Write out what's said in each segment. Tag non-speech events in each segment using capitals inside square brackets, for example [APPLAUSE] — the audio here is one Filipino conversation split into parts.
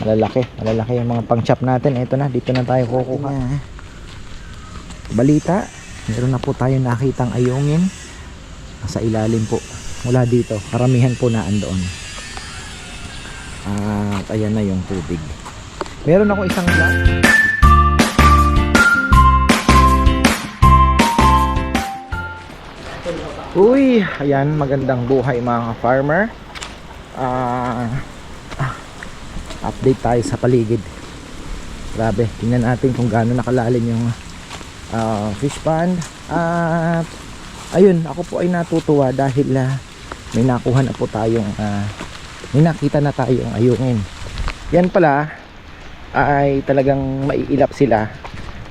Malalaki, malalaki yung mga pang chop natin. Ito na, dito na tayo kukuha. Balita, meron na po tayo nakitang ayungin. Sa ilalim po. Mula dito, karamihan po na andoon. At ayan na yung tubig. Meron ako isang glass. Uy, ayan, magandang buhay mga farmer. Ah, ah, update tayo sa paligid. Grabe, tingnan natin kung gaano nakalalim yung ah, fish pond. At ayun, ako po ay natutuwa dahil ah, may nakuha na po tayong ah, may nakita na tayong ayungin. Yan pala ay talagang maiilap sila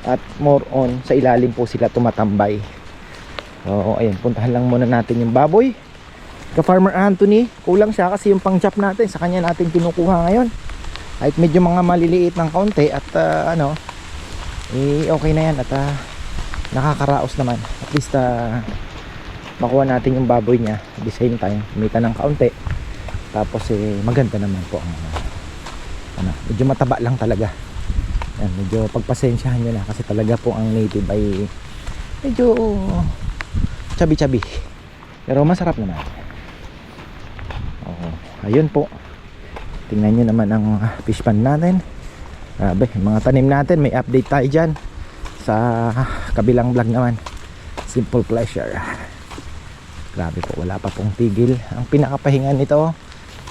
at more on sa ilalim po sila tumatambay. Oo, ayun, puntahan lang muna natin yung baboy. Ka Farmer Anthony, kulang siya kasi yung pang-chop natin sa kanya natin kinukuha ngayon. Kahit medyo mga maliliit ng kaunti at ah, ano, eh, okay na yan at ah, nakakaraos naman. At least ah, makuha natin yung baboy niya at the same time, kumita ng kaunti. Tapos eh, maganda naman po ang ah, ano, medyo mataba lang talaga. Yan, medyo pagpasensyahan nyo na kasi talaga po ang native ay medyo chabi-chabi. Pero masarap naman. Oo. Ayun po. Tingnan nyo naman ang fish pan natin. Grabe, mga tanim natin, may update tayo dyan. Sa kabilang vlog naman. Simple pleasure. Grabe po, wala pa pong tigil. Ang pinakapahinga nito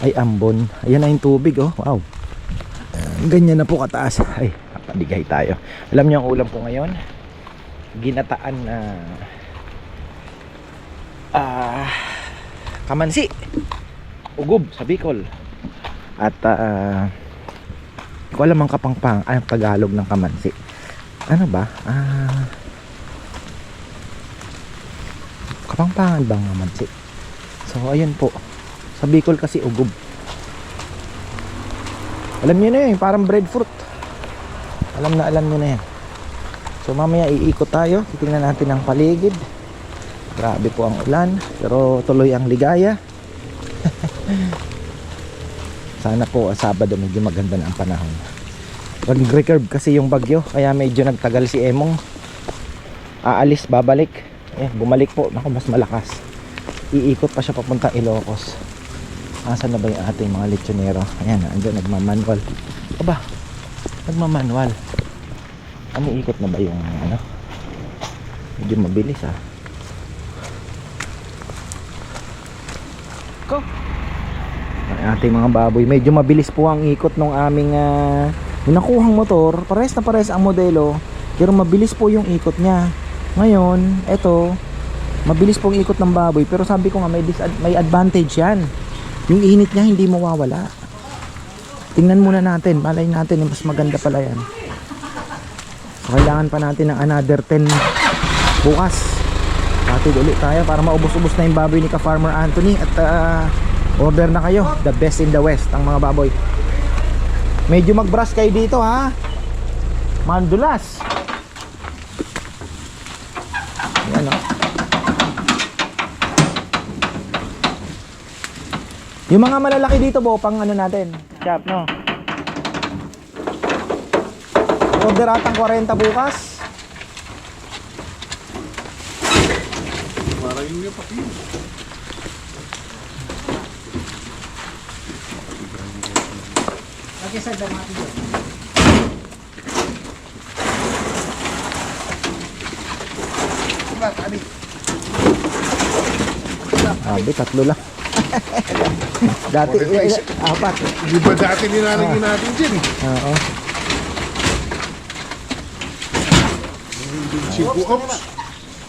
ay ambon. Ayan na yung tubig, oh. Wow. Ah, ganyan na po kataas. Ay, padigay tayo. Alam niyo ang ulam ko ngayon? Ginataan na ah kamansi ugob sa Bicol at ah ko alam ang kapangpang ang Tagalog ng kamansi. Ano ba? Ah kapangpangan ba ang kamansi? So ayun po. Sa Bicol kasi ugob alam niyo na yun parang breadfruit. Alam na alam niyo na yan. So mamaya iikot tayo. Titingnan natin ang paligid. Grabe po ang ulan, pero tuloy ang ligaya. Sana po ah, Sabado medyo maganda na ang panahon. Nag-recurve kasi yung bagyo, kaya medyo nagtagal si Emong. Aalis, babalik. Eh, bumalik po. Naku, mas malakas. Iikot pa siya papuntang Ilocos. Asan na ba yung ating mga lechonero? Ayan, andyan, nagmamanual. Aba, nagmamanual. Ano ikot na ba yung ano? Medyo mabilis ah. ko. Ating mga baboy, medyo mabilis po ang ikot ng aming uh, nakuhang motor. Pares na pares ang modelo, pero mabilis po yung ikot niya. Ngayon, eto, mabilis po ang ikot ng baboy, pero sabi ko nga may may advantage 'yan. Yung init niya hindi mawawala. Tingnan muna natin, malay natin mas maganda pala 'yan. So, kailangan pa natin ng another 10 bukas. Hatid ulit tayo para maubos-ubos na yung baboy ni ka-farmer Anthony at ah, order na kayo. The best in the west ang mga baboy. Medyo mag-brush kayo dito ha. Mandulas. Yan o. Yung mga malalaki dito bo, pang ano natin. Chop, no? Order atang 40 bukas. Para yung yung pati. Sa damati yun. Diba, abi? Sabi, tatlo lang. [LAUGHS] Dati, Forty five. eh, apat. Di ba dati nilalagyan natin dyan eh? Oo. Cebu Ops.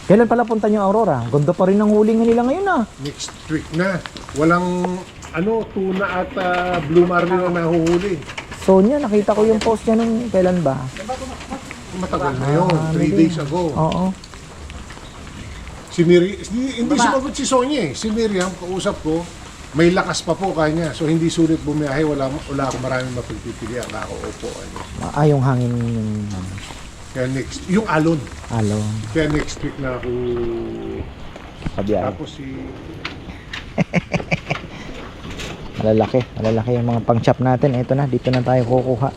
Kailan pala punta niyo Aurora? Ganda pa rin ang huling nila ngayon ah. Next week na. Walang ano, tuna at ah, blue marlin na nahuhuli. Sonia, nakita ko yung post niya nung kailan ba? Matagal na yun. Ah, 3 maybe. days ago. Oo. Si Miri, hindi, hindi sumagot si Sonia eh. Si Miriam, kausap ko, may lakas pa po kanya. So hindi sulit bumiyahe. Wala, wala akong maraming mapagpipilian. Ako, opo. Ano. Ah, yung hangin yung Kaya next, yung alon. alon. Kaya next week na ako. Sabi ay. Tapos si... [LAUGHS] Malalaki, malalaki yung mga pang chop natin. Ito na, dito na tayo kukuha.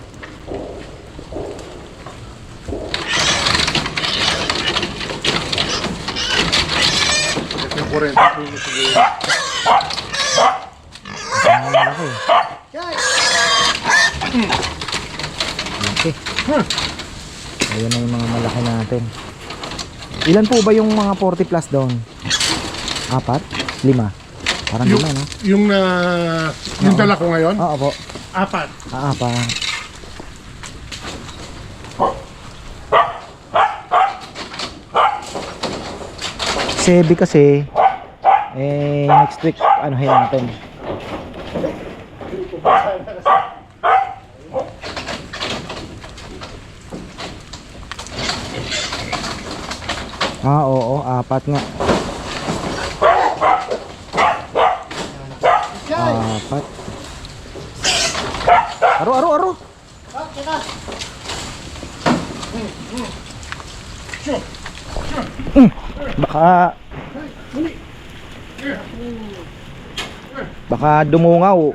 Ito yung 40 puno siguro. Malaki. Malaki. Ayan na yung mga malaki natin. Ilan po ba yung mga 40 plus doon? Apat? Lima? Parang Yung, lima, no? yung, na yung dala ko ngayon, Oo po. apat. Ah, apat. Sebi kasi, eh, next week, ano natin. Ah, oo, apat nga. Apat. Aro, aro, aro. Mm, Baka Baka dumungaw.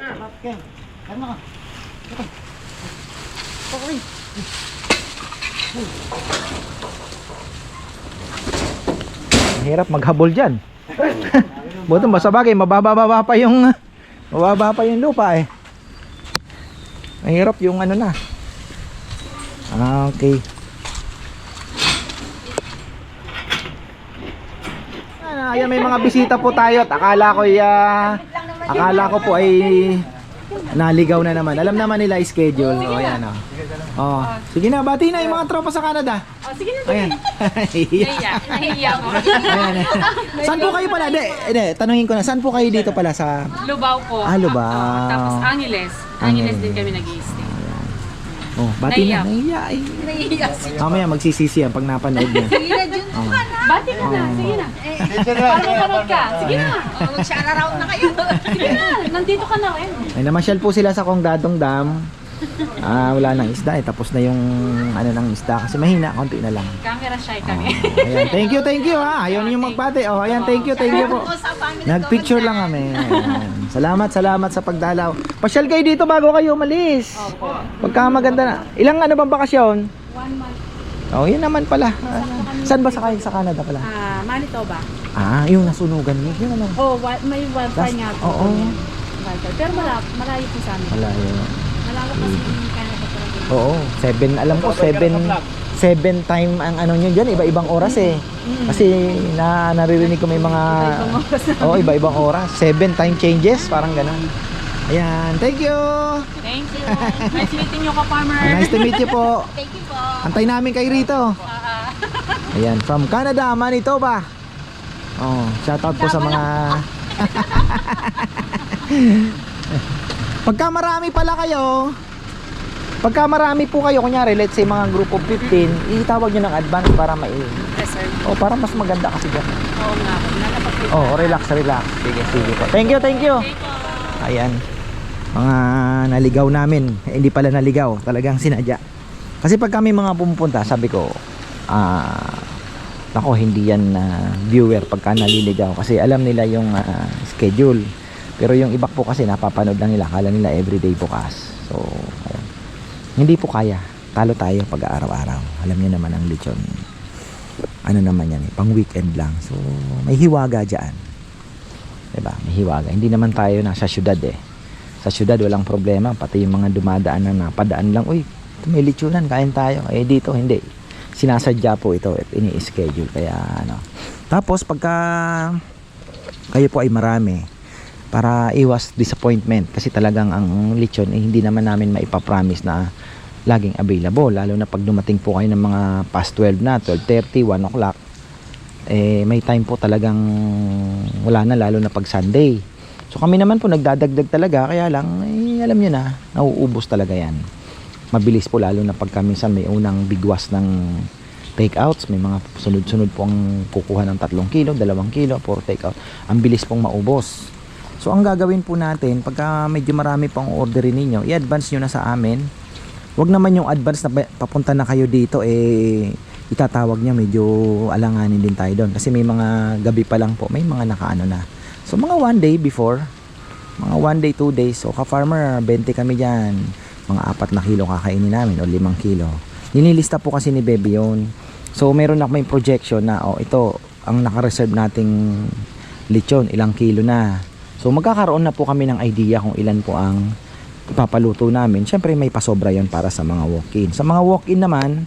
Hirap maghabol diyan. [LAUGHS] Buto ba sa mababa-baba pa yung mababa pa yung lupa eh. Mahirap yung ano na. Ah, okay. Ah, Ayan, may mga bisita po tayo at akala ko ah, akala ko po ay naligaw na naman. Alam naman nila yung schedule. Oh, ayan oh. Oh, sige na, bati na yung mga tropa sa Canada. Oh, sige na, Ayan. nahiya. Nahiya ko. Ayan. Saan po kayo pala? De, de, tanungin ko na, saan po kayo dito pala sa Lubao po. Ah, Lubao. Oo, tapos Angeles. Angeles din kami nag-i-stay. Oh, bati na. Naiyak. Nahiya. Ay. Nahiya Mamaya magsisisi yan pag napanood niya. Oh. Bati ka na, sige na. Para mapanood ka. Sige na. Mag-shout around na kayo. Sige na, nandito ka na. Ayun. Ay namasyal po sila sa Kongdadong Dam. Ah, wala nang isda eh. Tapos na yung ano ng isda kasi mahina, konti na lang. Camera shy kami. Ayan, thank you, thank you ha. Ayaw niyo magbate. Oh, ayan, thank you, thank you po. Nagpicture lang kami. Ayan. Salamat, salamat sa pagdalaw. Pasyal kayo dito bago kayo umalis. Opo. Pagka maganda na. Ilang ano bang bakasyon? One month. Oh, yun naman pala. Ah, saan ba sa kayo sa Canada pala? Ah, Manitoba. Ah, yung nasunugan niyo. Yun ano. Oh, wa- may wildfire Last- nga po. oo. Wildfire. Pero malap, malayo po sa amin. Wala yun. Malawak kasi yung Canada talaga. Oo, seven, alam ko, seven, seven time ang ano nyo dyan, iba-ibang oras eh. Kasi na naririnig ko may mga, Iba-ibang oras oo, iba-ibang oras. Seven time changes, parang ganun. Ayan, thank you! Thank you. Nice meeting you, ka-farmer. Nice to meet you po. [LAUGHS] Thank you po. Antay namin kayo rito. Ah, [LAUGHS] Ayan, from Canada, Manitoba. Oh, shout out po sa mga [LAUGHS] Pagka marami pala kayo, pagka marami po kayo, kunyari, let's say mga group of 15, itawag nyo ng advance para mai... yes, sir. Oh, para mas maganda kasi dyan. Oo nga po. Nalapag po. Oh, relax, relax. Sige, sige po. Thank you, thank you. Thank you. Ayan. Mga naligaw namin. Eh, hindi pala naligaw. Talagang sinadya. Kasi pag kami mga pumupunta, sabi ko, ah, nako, hindi yan na viewer pagka naliligaw. Kasi alam nila yung ah, schedule. Pero yung iba po kasi napapanood lang nila. Kala nila everyday bukas. So, ayun. Hindi po kaya. Talo tayo pag araw-araw. Alam niyo naman ang lechon. Ano naman yan eh, pang weekend lang. So, may hiwaga dyan. 'Di ba? May hiwaga. Hindi naman tayo nasa syudad eh. Sa syudad walang problema, pati yung mga dumadaan na napadaan lang, uy, may lechonan, kain tayo. Eh dito hindi. Sinasadya po ito at ini-schedule kaya ano. Tapos pagka kayo po ay marami para iwas disappointment kasi talagang ang lechon eh, hindi naman namin maipapromise na laging available lalo na pag dumating po kayo ng mga past 12 na 12.30, 1 o'clock eh may time po talagang wala na lalo na pag Sunday. So kami naman po nagdadagdag talaga kaya lang eh, alam niyo na nauubos talaga yan. Mabilis po lalo na pagka minsan may unang bigwas ng takeouts, may mga sunod-sunod po ang kukuha ng 3 kilo, 2 kilo for takeout. Ang bilis pong maubos. So ang gagawin po natin pagka medyo marami pang orderin ninyo, i-advance nyo na sa amin. Huwag naman yung advance na pa- papunta na kayo dito eh itatawag niya medyo alanganin din tayo doon kasi may mga gabi pa lang po may mga nakaano na so mga one day before Mga one day, two days. So, ka-farmer, 20 kami dyan. Mga apat na kilo kakainin namin o limang kilo. Nililista po kasi ni Bebe yun. So, meron ako may projection na, oh, ito, ang naka-reserve nating lechon, ilang kilo na. So, magkakaroon na po kami ng idea kung ilan po ang ipapaluto namin. Siyempre, may pasobra yon para sa mga walk-in. Sa mga walk-in naman,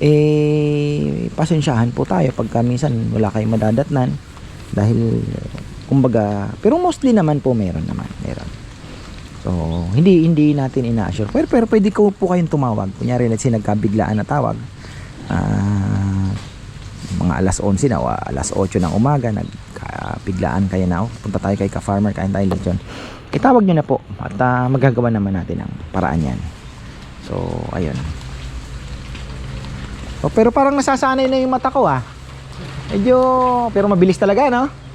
eh, pasensyahan po tayo pagka minsan wala kayong madadatnan. Dahil, kumbaga, pero mostly naman po meron naman. Meron. So, hindi hindi natin ina-assure. Pero, pero pwede ko po kayong tumawag. Kunyari, let's say, nagkabiglaan na tawag. Ah, mga alas 11 na o alas 8 ng umaga, nagkabiglaan kayo na, oh, punta tayo kay ka-farmer, kain tayo lechon. Itawag nyo na po at ah, magagawa naman natin ang paraan yan. So, ayun. Oh, pero parang nasasanay na yung mata ko ah. Medyo, pero mabilis talaga, no?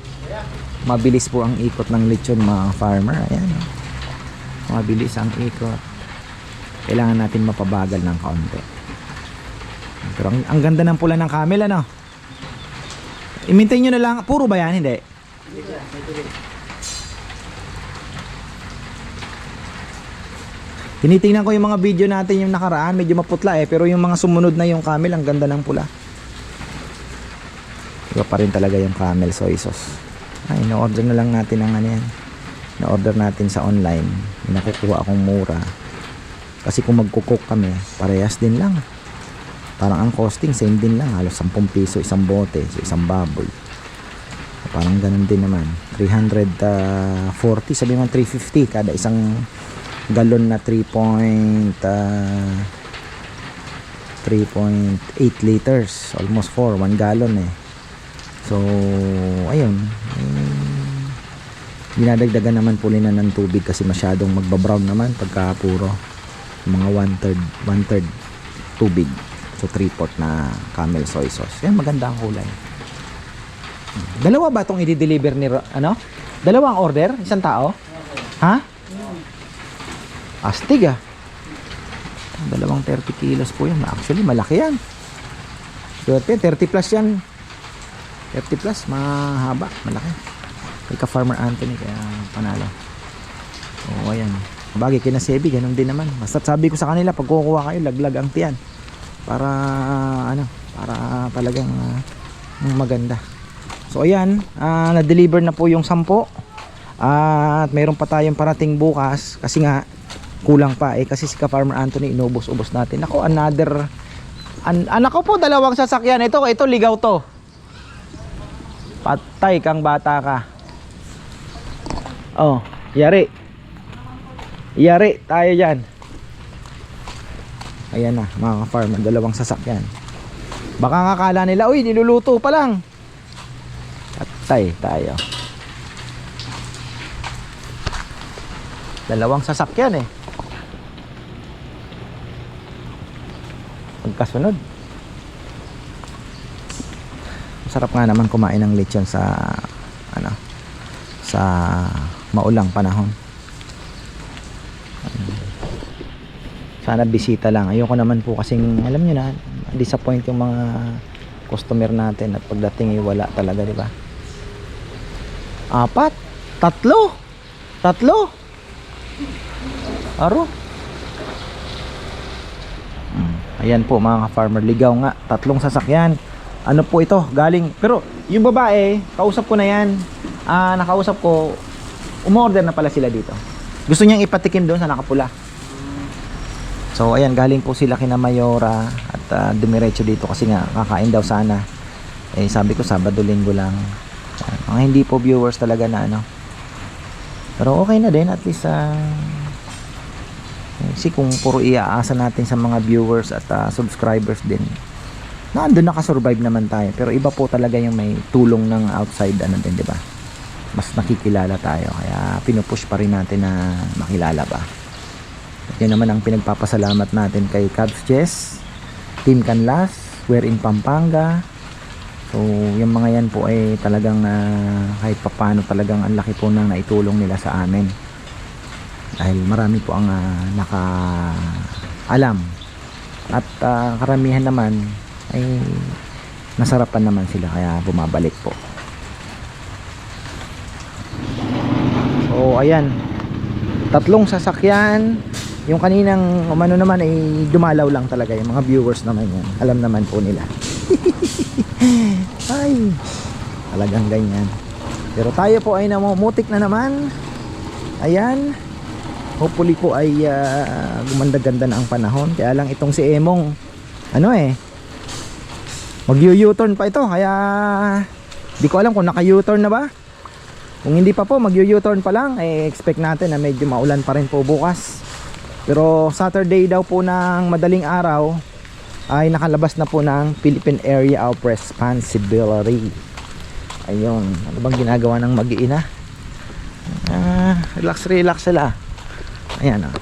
Mabilis po ang ikot ng lechon mga farmer. Ayan, oh. Mabilis ang ikot. Kailangan natin mapabagal ng kaunti. Pero ang, ang ganda ng pula ng camel, ano? I-maintain nyo na lang. Puro ba yan? Hindi. Tinitingnan ko yung mga video natin yung nakaraan, medyo maputla eh, pero yung mga sumunod na yung camel, ang ganda ng pula. Iba pa rin talaga yung camel soy sauce. Ay, na-order na lang natin ang ano yan. Na-order natin sa online. May nakukuha akong mura. Kasi kung magkukok kami, parehas din lang. Parang ang costing, same din lang. Halos 10 piso isang bote, so isang baboy. Parang ganun din naman. 340, sabi mo 350 kada isang galon na 3 point ah, 3.8 liters almost 4 1 gallon eh so ayun eh, dinadagdagan naman po nila ng tubig kasi masyadong magbabrown naman pagka puro mga 1 third 1 third tubig so 3 port na camel soy sauce yan maganda ang kulay dalawa ba itong i-deliver ni ano dalawa ang order isang tao ha Astig ah. Dalawang 30 kilos po yan. Actually, malaki yan. Swerte, 30 plus yan. 30 plus, mahaba, malaki. Kay ka Farmer Anthony, kaya panalo. Oo, ayan. Bagay kina Sebi, ganun din naman. Basta sabi ko sa kanila, pag kukuha kayo, laglag ang tiyan. Para, ano, para talagang ah, maganda. So, ayan, ah, na-deliver na po yung 10. at mayroon pa tayong parating bukas kasi nga kulang pa eh kasi si ka Farmer Anthony inubos-ubos natin. Ako another an anak ko po dalawang sasakyan. Ito ito ligaw to. Patay kang bata ka. Oh, yari. Yari tayo diyan. Ayan na, mga farmer, dalawang sasakyan. Baka nga kala nila, uy, niluluto pa lang. Patay tayo. Dalawang sasakyan eh. Pagkasunod. Masarap nga naman kumain ng lechon sa ano sa maulang panahon. Sana bisita lang. Ayoko naman po kasing alam niyo na disappoint yung mga customer natin at pagdating ay wala talaga, di ba? Apat, tatlo. Tatlo. Aro. Mm, Ayan po mga farmer ligaw nga, tatlong sasakyan. Ano po ito? Galing pero yung babae, kausap ko na 'yan. Ah, nakausap ko umorder na pala sila dito. Gusto niyang ipatikim doon sa nakapula. So ayan, galing po sila kina Mayora at ah, dumiretso dito kasi nga kakain daw sana. Eh sabi ko Sabado Linggo lang. Mga hindi po viewers talaga na ano. Pero okay na din at least ah, kasi kung puro iaasa natin sa mga viewers at ah, subscribers din na andun nakasurvive naman tayo pero iba po talaga yung may tulong ng outside ano din di ba? Mas nakikilala tayo kaya pinupush pa rin natin na makilala ba? At yun naman ang pinagpapasalamat natin kay Cubs Chess Team Canlas We're in Pampanga. So yung mga yan po ay talagang ah, kahit papano talagang ang laki po nang naitulong nila sa amin. Dahil marami po ang ah, naka alam at ah, karamihan naman ay nasarapan naman sila kaya bumabalik po. So ayan. Tatlong sasakyan. Yung kaninang umano naman ay dumalaw lang talaga yung mga viewers naman yan. Alam naman po nila. [LAUGHS] Ay talagang ganyan. Pero tayo po ay namumutik na naman. Ayan. Hopefully po ay ah, gumanda-ganda na ang panahon. Kaya lang itong si Emong ano eh mag U-turn pa ito kaya di ko alam kung naka U-turn na ba. Kung hindi pa po mag U-turn pa lang. Eh expect natin na medyo maulan pa rin po bukas. Pero Saturday daw po ng madaling araw ay nakalabas na po ng Philippine Area of Responsibility. Ayun ano bang ginagawa ng mag-iina? Ah, relax relax sila. Ayan ah.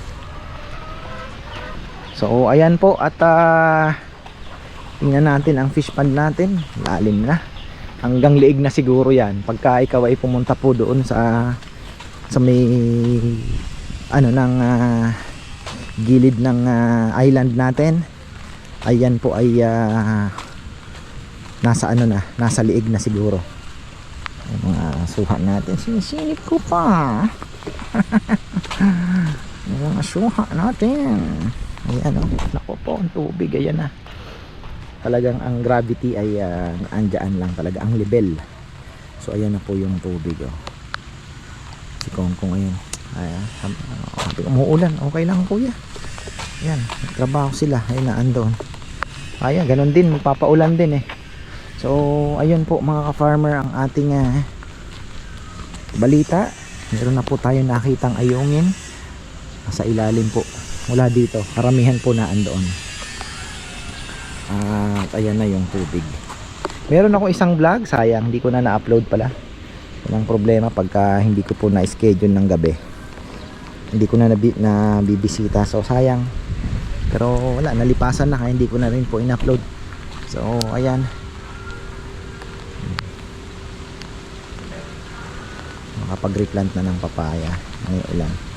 so ayan po at ah, tingnan natin ang fish pond natin. Lalim na. Hanggang liig na siguro yan. Pagka ikaw ay pumunta po doon sa sa may ano ng ah, gilid ng ah, island natin ayan po ay ah, nasa ano na nasa liig na siguro. Yung mga suha natin. Sinisilip ko pa. [LAUGHS] Yung mga suha natin. Ayan o naku po ang tubig. Ayan na talagang ang gravity ay uh, andyan lang talaga ang level. So ayan na po yung tubig oh. si Kong Kong ayun ay, ah, ko, umuulan okay lang kuya. Yan trabaho sila ayun na andon ayan ganun din magpapaulan din eh. So ayun po mga ka-farmer ang ating ah, balita. Meron na po tayo nakitang ayungin. Sa ilalim po mula dito karamihan po na andoon at ayan na yung tubig. Meron ako isang vlog sayang hindi ko na na-upload pala. Walang problema pagka hindi ko po na-schedule ng gabi. Hindi ko na nabi, na bibisita so sayang. Pero wala nalipasan na kaya hindi ko na rin po in-upload. So ayan. Makapag-replant na ng papaya. Ngayong ulan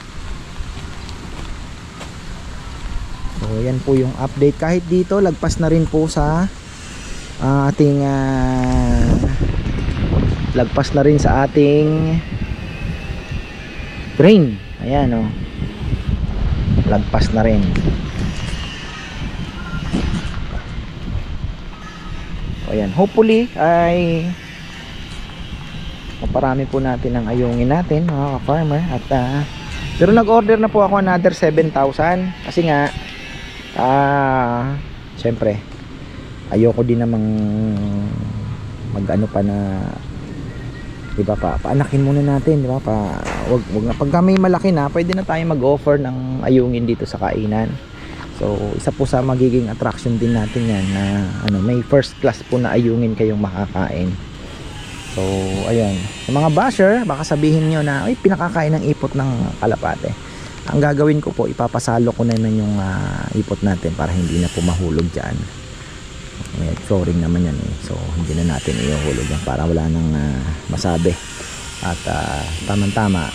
So yan po yung update kahit dito lagpas na rin po sa ah, ating ah, lagpas na rin sa ating train. Ayan oh. Lagpas na rin. O yan, hopefully ay maparami po natin ang ayungin natin mga ka-farmer at ah, pero nag-order na po ako another 7,000 kasi nga ah syempre. Ayoko din namang mag ano pa na di ba pa paanakin muna natin di ba pa wag wag na. Pag may malaki na pwede na tayo mag-offer ng ayungin dito sa kainan. So isa po sa magiging attraction din natin yan na ano may first class po na ayungin kayong makakain. So ayun. Sa mga basher baka sabihin nyo na ay pinakakain ng ipot ng kalapate ang gagawin ko po ipapasalo ko na naman yung ah, ipot natin para hindi na po mahulog dyan. May flooring naman yan eh. So hindi na natin iuhulog yan para wala nang ah, masabi. At ah, tamang tama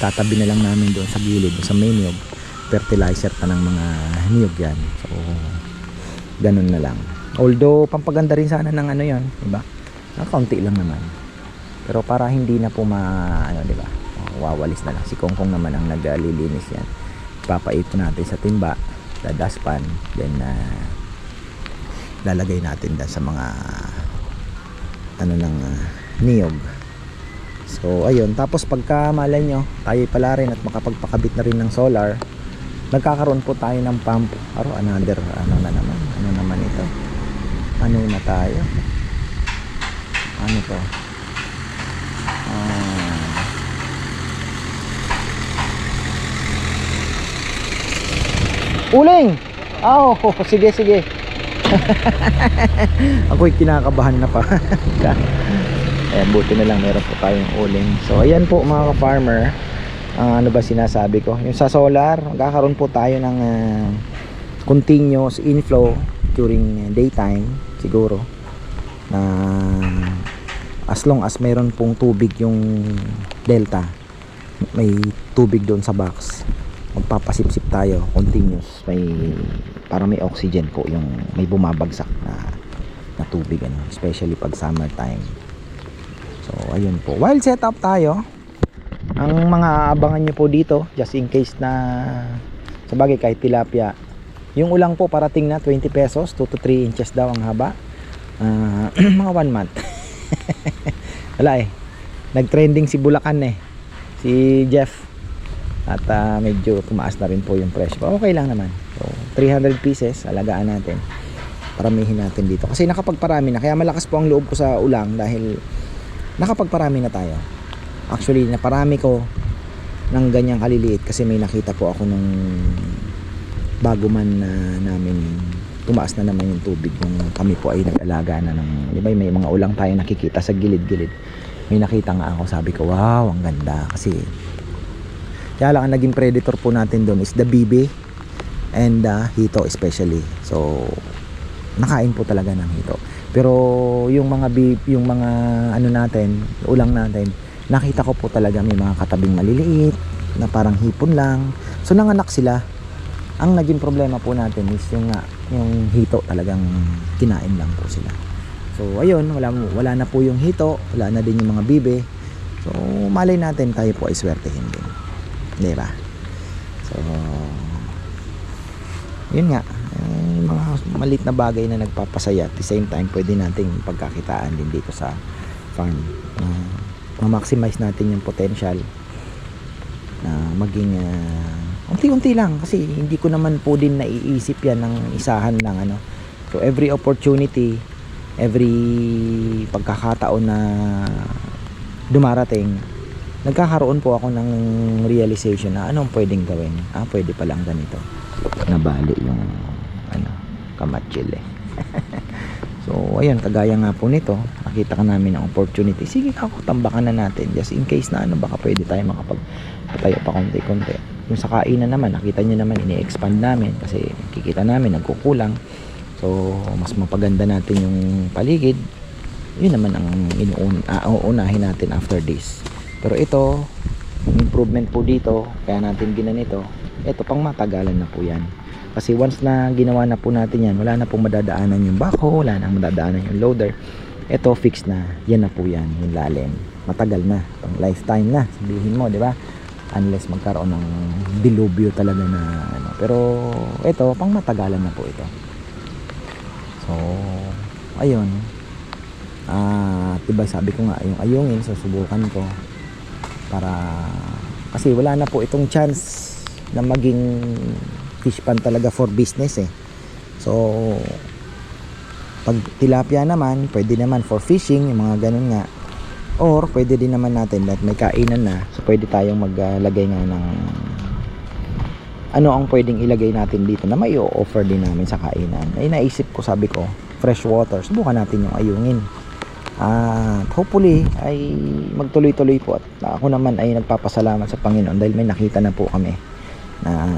tatabi na lang namin doon sa gilid sa main niyog. Fertilizer pa ng mga niyog yan. So ganun na lang. Although pampaganda rin sana ng ano yon diba na kaunti lang naman. Pero para hindi na po ma ano diba wawalis na lang. Si Kongkong naman ang naglilinis yan. Papaipon natin sa timba sa dustpan then uh, lalagay natin dyan sa mga ano ng uh, niyog. So ayun. Tapos pagka malay nyo tayo pala rin at makapagpakabit na rin ng solar nagkakaroon po tayo ng pump. Aro another ano na naman ano naman ito? Ano na tayo? Ano to ah Uling! Oh, [LAUGHS] sige, sige. [LAUGHS] Ako'y kinakabahan na pa. [LAUGHS] Ayan, buti na lang meron po tayong uling. So, ayan po mga ka-farmer. Ah, ano ba sinasabi ko? Yung sa solar, magkakaroon po tayo ng ah, continuous inflow during daytime siguro na as long as meron pong tubig yung delta may tubig doon sa box magpapasipsip tayo continuous. May para may oxygen po yung may bumabagsak na na tubig ano. Especially pag summer time so ayun po. While set up tayo ang mga aabangan nyo po dito just in case na sa bagay kahit tilapia yung ulang po parating na 20 pesos 2 to 3 inches daw ang haba. Ah, [CLEARS THROAT] mga 1 month. [LAUGHS] Wala eh. Nagtrending si Bulacan eh. Si Jeff at ah, medyo tumaas na rin po yung presyo. Okay lang naman. So 300 pieces alagaan natin. Paramihin natin dito. Kasi nakapagparami na. Kaya malakas po ang loob ko sa ulang dahil nakapagparami na tayo. Actually naparami ko ng ganyang kaliliit kasi may nakita po ako nung bago man na namin tumaas na naman yung tubig nung kami po ay nag-alaga na ng di ba may mga ulang tayo nakikita sa gilid-gilid. May nakita nga ako. Sabi ko wow ang ganda. Kasi kaya lang ang naging predator po natin doon is the bibi and the hito especially. So nakain po talaga ng hito. Pero yung mga bib, yung mga ano natin ulang natin nakita ko po talaga may mga katabing maliliit na parang hipon lang. So nanganak sila. Ang naging problema po natin is yung yung hito talagang kinain lang po sila. So ayun wala, wala na po yung hito wala na din yung mga bibe so malay natin tayo po ay swertehin din di ba so yun nga. Eh, mga malit na bagay na nagpapasaya at the same time pwede nating pagkakitaan din dito sa farm. Na ma-maximize natin yung potential na maging ah, unti-unti lang. Kasi hindi ko naman po din naiisip yan ng isahan lang ano. So every opportunity every pagkakataon na dumarating nagkakaroon po ako ng realization na anong pwedeng gawin. Ah pwede palang ganito. Nabali yung ano kamatsile. [LAUGHS] So ayun kagaya nga po nito nakita ka namin ng opportunity. Sige ako tambakan na natin. Just in case na ano baka pwede tayo makapagpatayo pa konti-konti. Yung sa kainan naman nakita nyo naman ini-expand namin kasi kikita namin nagkukulang. So mas mapaganda natin yung paligid. Yun naman ang inuun, ah, natin after this pero ito improvement po dito kaya natin ginanito ito. Pang matagalan na po yan. Kasi once na ginawa na po natin yan wala na pong madadaanan yung backhoe wala na madadaanan yung loader. Ito fix na. Yan na po yan yung lalim. Matagal na. Pang lifetime na sabihin mo di ba? Unless magkaroon ng dilubyo talaga na ano. Pero ito pang matagalan na po ito. So ayun. Ah diba sabi ko nga yung ayungin susubukan ko para kasi wala na po itong chance na maging fish pan talaga for business eh. So pag tilapia naman pwede naman for fishing yung mga ganun nga. Or pwede din naman natin that may kainan na. So pwede tayong maglagay nga ng ano ang pwedeng ilagay natin dito na may offer din namin sa kainan. Ay naisip ko sabi ko fresh water. Subukan natin yung ayungin at hopefully ay magtuloy-tuloy po at ako naman ay nagpapasalamat sa Panginoon dahil may nakita na po kami na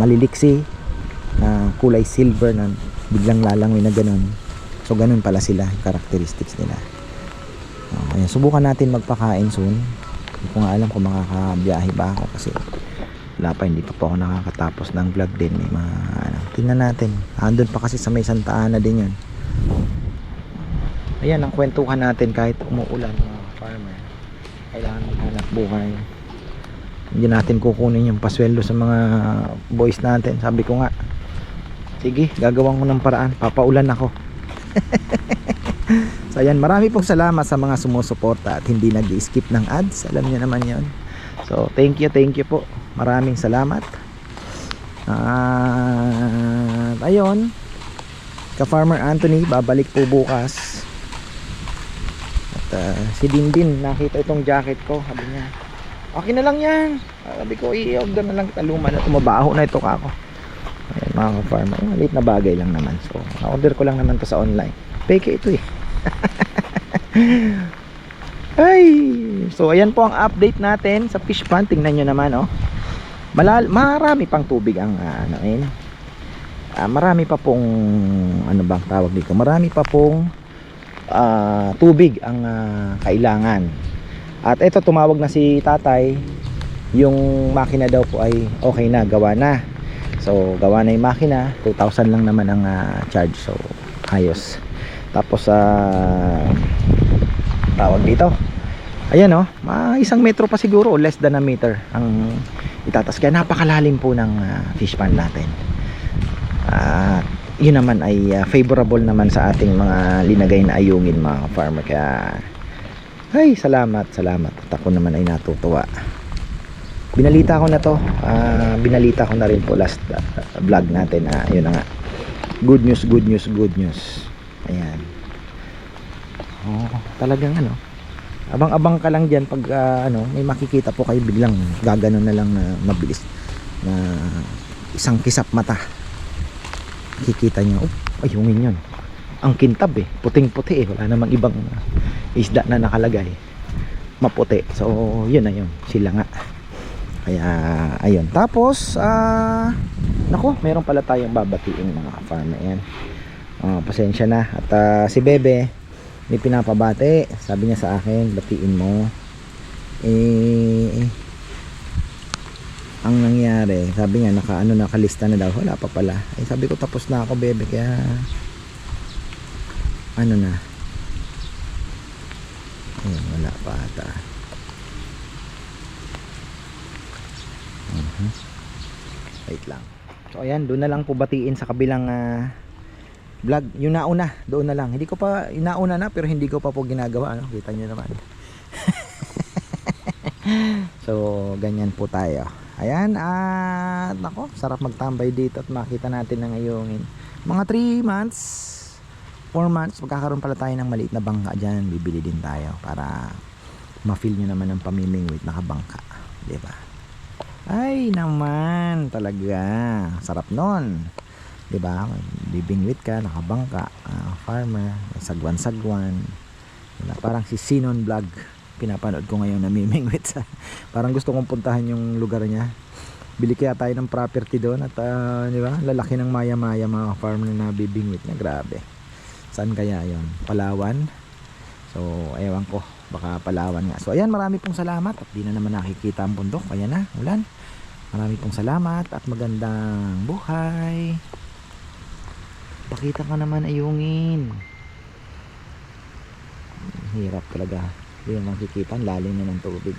maliliksi na kulay silver na biglang lalangoy na ganun. So ganun pala sila characteristics nila. Oh, ayan, subukan natin magpakain soon. Hindi ko nga alam kung makakabiyahe ba ako kasi wala pa hindi pa po ako nakakatapos ng vlog din. May mga ano, tingnan natin. Andun pa kasi sa may Santa Ana din yun ayan ang kwentuhan natin kahit umuulan mga farmer. Kailangan maghanap buhay. Hindi natin kukunin yung pasweldo sa mga boys natin. Sabi ko nga sige gagawin ko ng paraan. Papaulan ako. [LAUGHS] So ayan marami pong salamat sa mga sumusuporta at hindi nag skip ng ads. Alam niyo naman yon so thank you thank you po. Maraming salamat. At ayun ka Farmer Anthony babalik po bukas uh, si Dindin nakita itong jacket ko sabi niya okay na lang yan. Sabi ko i-order na lang kita luma na tumabaho na ito kako Ayan, mga ka-farmer maliit na bagay lang naman. So na-order ko lang naman to sa online. Peke ito eh. [LAUGHS] Ay! So ayan po ang update natin sa fish pond. Tingnan nyo naman oh. Malal marami pang tubig ang uh, ano yun Ah, marami pa pong ano bang tawag dito? Marami pa pong ah, tubig ang ah, kailangan. At ito tumawag na si tatay. Yung makina daw po ay okay na gawa na. So gawa na yung makina. 2,000 lang naman ang ah, charge. So ayos. Tapos sa tawag dito. Ayan oh, mga isang metro pa siguro, less than a meter ang itatas. Kaya napakalalim po ng ah, fish pond natin. At yun naman ay ah, favorable naman sa ating mga linagay na ayungin mga farmer. Kaya ay salamat, salamat. At ako naman ay natutuwa. Binalita ko na to. ah, binalita ko na rin po last ah, vlog natin. na yun na nga. Good news, good news, good news. Ayan. Oh, talagang ano. Abang-abang ka lang diyan pag ah, ano, may makikita po kayo biglang gaganon na lang na mabilis na isang kisap mata. Kikita niyo, oh, ayungin 'yon. Ang kintab eh, puting-puti eh, wala namang ibang isda na nakalagay. Maputi. So, yun na yun. Sila nga. Kaya, ayun. Tapos, ah, nako, meron pala tayong babatiin mga farmer yan. Ah, pasensya na. At ah, si Bebe, may pinapabate. Sabi niya sa akin, batiin mo. Eh, ang nangyari, sabi niya, naka, ano, nakalista na daw. Wala pa pala. Eh, sabi ko, tapos na ako, Bebe. Kaya, ano na. Ayun, wala pa ata. Mhm. Wait lang. So ayan, doon na lang po batiin sa kabilang ah, vlog. Yung nauna, doon na lang. Hindi ko pa, nauna na pero hindi ko pa po ginagawa. Ano? Kita nyo naman. [LAUGHS] so, ganyan po tayo. Ayan, at nako, sarap magtambay dito at makita natin ng ayungin. Mga 3 months, 4 months, magkakaroon pala tayo ng maliit na bangka dyan. Bibili din tayo para ma-feel nyo naman ang pamimingwit na kabangka. ba? Ay naman, talaga. Sarap nun. ba? Bibingwit ka, nakabangka, ah, farmer, sagwan-sagwan. Diba? Parang si Sinon Vlog. Pinapanood ko ngayon namimingwit sa parang gusto kong puntahan yung lugar niya. Bili kaya tayo ng property doon at ah, 'di ba? Lalaki ng maya-maya mga farmer na nabibingwit niya. Grabe. Saan kaya 'yon? Palawan. So, ewan ko. Baka Palawan nga. So, ayan, marami pong salamat. At di na naman nakikita ang bundok. Ayan na, ulan. Marami pong salamat at magandang buhay. Pakita ka naman ayungin. Hirap talaga. Hindi makikita. Lalim na ng tubig.